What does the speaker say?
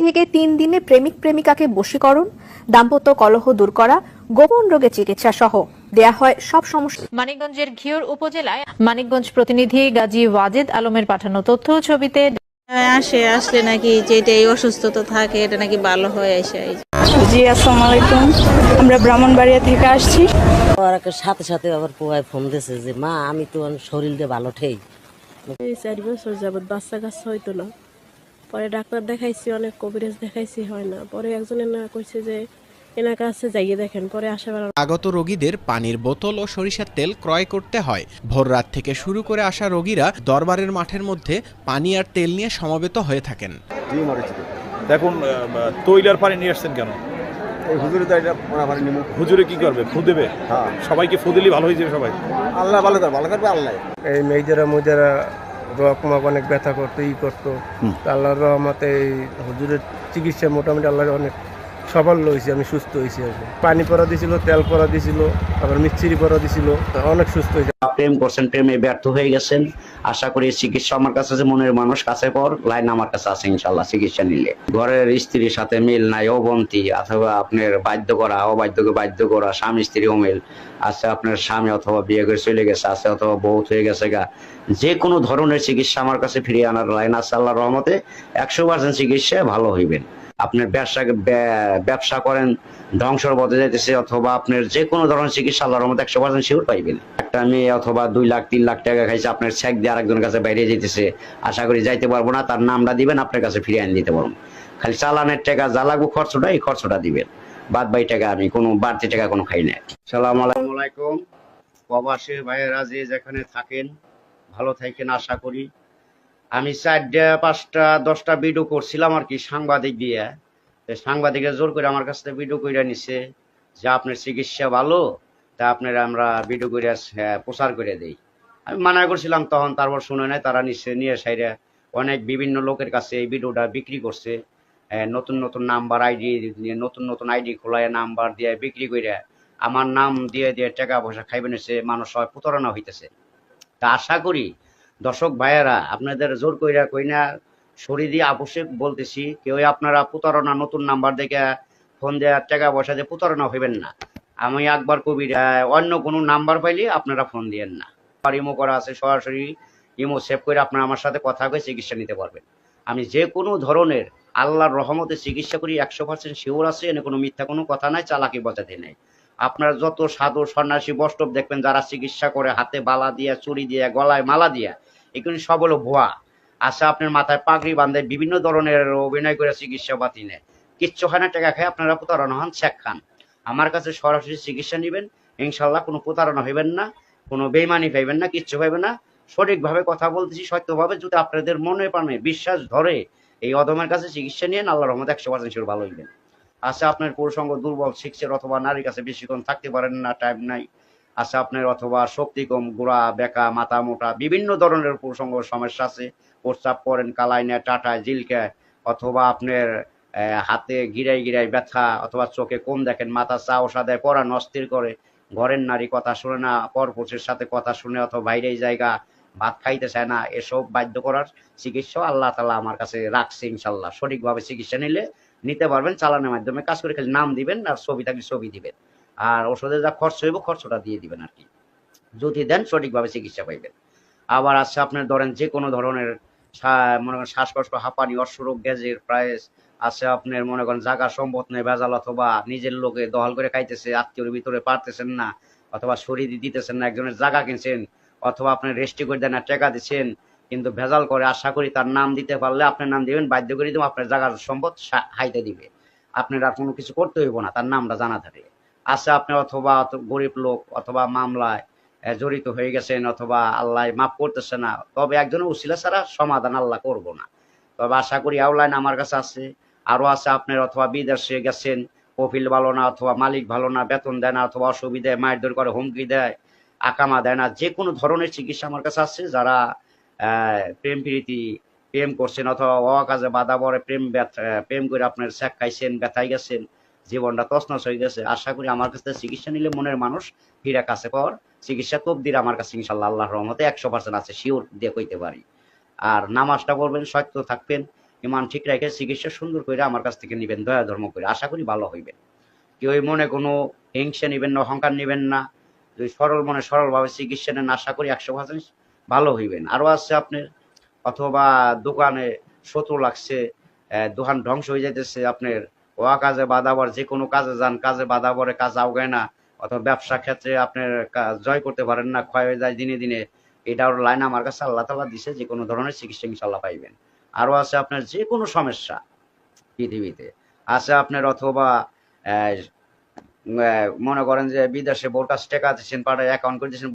থেকে তিন দিনে প্রেমিক প্রেমিকাকে বশীকরণ দাম্পত্য কলহ দূর করা গোপন রোগে চিকিৎসা সহ দেয়া হয় সব সমস্যা মানিকগঞ্জের ঘিওর উপজেলায় মানিকগঞ্জ প্রতিনিধি গাজী ওয়াজেদ আলমের পাঠানো তথ্য ছবিতে আসে আসলে নাকি যেটা এই অসুস্থতা থাকে এটা নাকি ভালো হয়ে আসে। যে। জি আসসালামু আলাইকুম আমরা ব্রাহ্মণবাড়িয়া থেকে আসছি। একটা সাথে সাথে আবার পোয়ায় ফোন দিয়েছে যে মা আমি তো আমার শরীরটা ভালো ঠেই। এই চার বছর যাবৎ বাচ্চা কাচ্চা হইতো না। পরে ডাক্তার দেখাইছি অনেক কবিরাজ দেখাইছি হয় না। পরে একজন না কইছে যে এনার কাছে যাইয়ে দেখেন পরে আসাবার আগত রোগীদের পানির বোতল ও সরিষার তেল ক্রয় করতে হয়। ভোর রাত থেকে শুরু করে আসা রোগীরা দরবারের মাঠের মধ্যে পানি আর তেল নিয়ে সমবেত হয়ে থাকেন। দেখুন তৈলার পানি নিয়ে আসছেন কেন? হুজুরে তো এটা হুজুরে কি করবে? ফু দেবে? হ্যাঁ। সবাইকে ফু দিলেই ভালো হয়ে যাবে সবাই। আল্লাহ ভালো করে ভালো করবে আল্লাহ। এই মেয়েদেরা মুজেরা রক মক অনেক ব্যথা করতো ই করতো। আল্লাহর রহমতে এই হুজুরের চিকিৎসা মোটামুটি আল্লাহ অনেক সবল হয়েছি, আমি সুস্থ হয়েছি আর পানি পরা দিছিল, তেল পরা দিছিল, আবার মিচ্ছিরি পরা দিছিল অনেক সুস্থ হয়েছে। প্রেম করছেন, প্রেমে ব্যর্থ হয়ে গেছেন। আশা করি চিকিৎসা আমার কাছে আছে মনের মানুষ কাছে পর, লাইন আমার কাছে আছে ইনশাল্লাহ, চিকিৎসা নিলে। ঘরের স্ত্রীর সাথে মিল নাই, অবন্তি, অথবা আপনার বাধ্য করা, অবাধ্যকে বাধ্য করা, স্বামী স্ত্রী অমিল, আছে আপনার স্বামী অথবা বিয়ে করে চলে গেছে, আছে অথবা বহুত হয়ে গেছে গা। যে কোনো ধরনের চিকিৎসা আমার কাছে ফিরিয়ে আনার লাইন আছে আল্লাহর রহমতে, একশো পার্সেন্ট চিকিৎসা ভালো হইবেন। আপনার ব্যবসা ব্যবসা করেন, ধ্বংসর পথে যাইতেছে, অথবা আপনার যে কোনো ধরনের চিকিৎসা আল্লাহর রহমতে একশো পার্সেন্ট শিওর পাইবেন। একটা মেয়ে অথবা দুই লাখ, তিন লাখ টাকা খাইছে, আপনার চেক দিয়ে আরেকজনের কাছে বাইরে যেতেছে আশা করি যাইতে পারব না, তার নামটা দিবেন, আপনার কাছে ফিরিয়ে আনি দিতে পারব। খালি চালানের টাকা যা লাগবো খরচটা, এই খরচটা দিবেন। বাদ বাই টাকা আমি কোনো বাড়তি টাকা কোনো খাই না সালাম আলাইকুম। প্রবাসী ভাইয়েরা যে যেখানে থাকেন, ভালো থাকেন, আশা করি আমি চারটা পাঁচটা দশটা ভিডিও করছিলাম আর কি সাংবাদিক দিয়ে। সাংবাদিকের জোর করে আমার কাছ থেকে ভিডিও করে নিছে যে আপনার চিকিৎসা ভালো তা আপনার আমরা ভিডিও করে আহ, প্রচার করে দেই। আমি মানা করছিলাম তখন তারপর শুনে নাই তারা নিচ্ছে নিয়ে সাইডে অনেক বিভিন্ন লোকের কাছে এই ভিডিওটা বিক্রি করছে। আহ, নতুন নতুন নাম্বার আইডি নতুন নতুন আইডি খোলায় নাম্বার দিয়ে বিক্রি করে আমার নাম দিয়ে দিয়ে টাকা পয়সা খাইবেন সে মানুষ সবাই প্রতারণা হইতেছে। তা আশা করি দর্শক ভাইয়েরা, আপনাদের জোর কইরা কইনা সরি দিয়ে আবশ্যক বলতেছি কেউ আপনারা প্রতারণা, নতুন নাম্বার দেখে ফোন দেওয়া টাকা পয়সা দিয়ে প্রতারণা হইবেন না। আমি একবার কবির অন্য কোনো নাম্বার পাইলে আপনারা ফোন দিয়েন না। আর ইমো করা আছে, সরাসরি ইমো সেভ করে আপনারা আমার সাথে কথা হয়ে চিকিৎসা নিতে পারবেন। আমি যে কোনো ধরনের আল্লাহর রহমতে চিকিৎসা করি, একশো পার্সেন্ট শিওর আছে, এনে কোনো মিথ্যা কোনো কথা নাই, চালাকি বজাতে নেই। আপনার যত সাধু সন্ন্যাসী বষ্টব দেখবেন, যারা চিকিৎসা করে হাতে বালা দিয়া, চুরি দিয়ে, গলায় মালা দিয়া, এগুলি সব হলো ভুয়া। আশা আপনার মাথায় পাগড়ি বাঁধে, বিভিন্ন ধরনের অভিনয় করে চিকিৎসা পাতি নেয় কিচ্ছু হয় না, টাকা খায় আপনারা প্রতারণা হন, শেখ খান। আমার কাছে সরাসরি চিকিৎসা নেবেন, ইনশাল্লাহ কোনো প্রতারণা হইবেন না, কোনো বেইমানি পাইবেন না, কিচ্ছু পাইবেন না। সঠিকভাবে কথা বলতেছি, সত্যভাবে, যদি আপনাদের মনে প্রাণে বিশ্বাস ধরে, এই অধমের কাছে চিকিৎসা নিয়ে আল্লাহ রহমত একশো পার্সেন্ট ভালো হইবেন। আচ্ছা আপনার পুরুষঙ্গ দুর্বল, শিখছেন অথবা নারীর কাছে বেশিক্ষণ থাকতে পারেন না টাইম নাই। আছে আপনার অথবা শক্তি কম গোড়া বেকা, মাথা মোটা, বিভিন্ন ধরনের পুরুষঙ্গ সমস্যা আছে। প্রস্রাব করেন কালাইনে টাটায়, জিলকায়, অথবা আপনার হাতে গিরাই গিরাই ব্যথা, অথবা চোখে কম দেখেন, মাথা চা ওষা দেয় পড়ান অস্থির করে। ঘরের নারী কথা শুনে না, পরপুরুষের সাথে কথা শুনে অথবা বাইরে জায়গা, ভাত খাইতে চায় না, এসব বাধ্য করার চিকিৎসা আল্লাহ তালা আমার কাছে রাখছে ইনশাল্লাহ সঠিকভাবে চিকিৎসা নিলে নিতে পারবেন চালানোর মাধ্যমে। কাজ করে খালি নাম দিবেন আর ছবি থাকলে ছবি দিবেন। আর ওষুধের যা খরচ হইব, খরচটা দিয়ে দিবেন আর কি। যদি দেন, সঠিকভাবে চিকিৎসা পাইবেন। আবার আছে আপনার ধরেন যে কোনো ধরনের মনে করেন শ্বাসকষ্ট, হাঁপানি অশ্বরোগ গ্যাজের প্রায় আছে আপনার মনে করেন জায়গা সম্পদ নেই, ভেজাল অথবা নিজের লোকে দহল করে খাইতেছে, আত্মীয়র ভিতরে পারতেছেন না, অথবা শরীর দিতেছেন না, একজনের জায়গা কিনছেন, অথবা আপনার রেস্টি করে দেন না টাকা দিচ্ছেন কিন্তু ভেজাল করে আশা করি তার নাম দিতে পারলে আপনার নাম দিবেন, বাধ্য করে দিব, আপনার জায়গার সম্পদ হাইতে দিবে। আপনার আর কোনো কিছু করতে হইব না, তার নামটা জানা থাকে আছে আপনি অথবা গরিব লোক অথবা মামলায় জড়িত হয়ে গেছেন অথবা আল্লাহ মাফ করতেছে না, তবে একজনের উসিলা ছাড়া সমাধান আল্লাহ করব না। তবে আশা করি আউলাইন আমার কাছে আছে আরও আছে আপনার অথবা বিদেশে গেছেন, কফিল ভালো না অথবা মালিক ভালো না, বেতন দেয় না অথবা অসুবিধায়, মায়ের করে হুমকি দেয়, আকামা দেয় না যে কোনো ধরনের চিকিৎসা আমার কাছে আছে, যারা প্রেম প্রীতি প্রেম করছেন অথবা অকাজে বাধা পড়ে প্রেম প্রেম করে আপনার স্যাক খাইছেন, ব্যথায় গেছেন, জীবনটা তছনছ হয়ে গেছে। আশা করি আমার কাছে চিকিৎসা নিলে মনের মানুষ ফিরে কাছে পাওয়ার চিকিৎসা তবদির আমার কাছে ইনশাল্লাহ আল্লাহর রহমতে একশো পার্সেন্ট আছে শিওর দিয়ে কইতে পারি। আর নামাজটা পড়বেন, সত্য থাকবেন, ইমান ঠিক রেখে চিকিৎসা সুন্দর করে আমার কাছ থেকে নেবেন, দয়া ধর্ম করে। আশা করি ভালো হইবেন। কেউ মনে কোনো হিংসা নেবেন না, অহংকার নেবেন না। সরল মনে সরলভাবে চিকিৎসা নেন, আশা করি একশো পার্সেন্ট ভালো হইবেন। আরও আছে আপনার, অথবা দোকানে শত্রু লাগছে দোকান ধ্বংস হয়ে যাইতেছে, আপনার ওয়া কাজে বাধাবর যে কোনো কাজে যান, কাজে বাধাবরে কাজ আওগায় না, অথবা ব্যবসা ক্ষেত্রে আপনার জয় করতে পারেন না, ক্ষয় হয়ে যায় দিনে দিনে এটার লাইন আমার কাছে আল্লাহ তালা দিছে, যে কোনো ধরনের চিকিৎসা ইনশাল্লাহ পাইবেন। আরও আছে আপনার যে কোনো সমস্যা পৃথিবীতে, আছে আপনার অথবা মনে করেন যে বিদেশে বোর কাছে টাকা দিচ্ছেন, পাঠায় অ্যাকাউন্ট করে দিচ্ছেন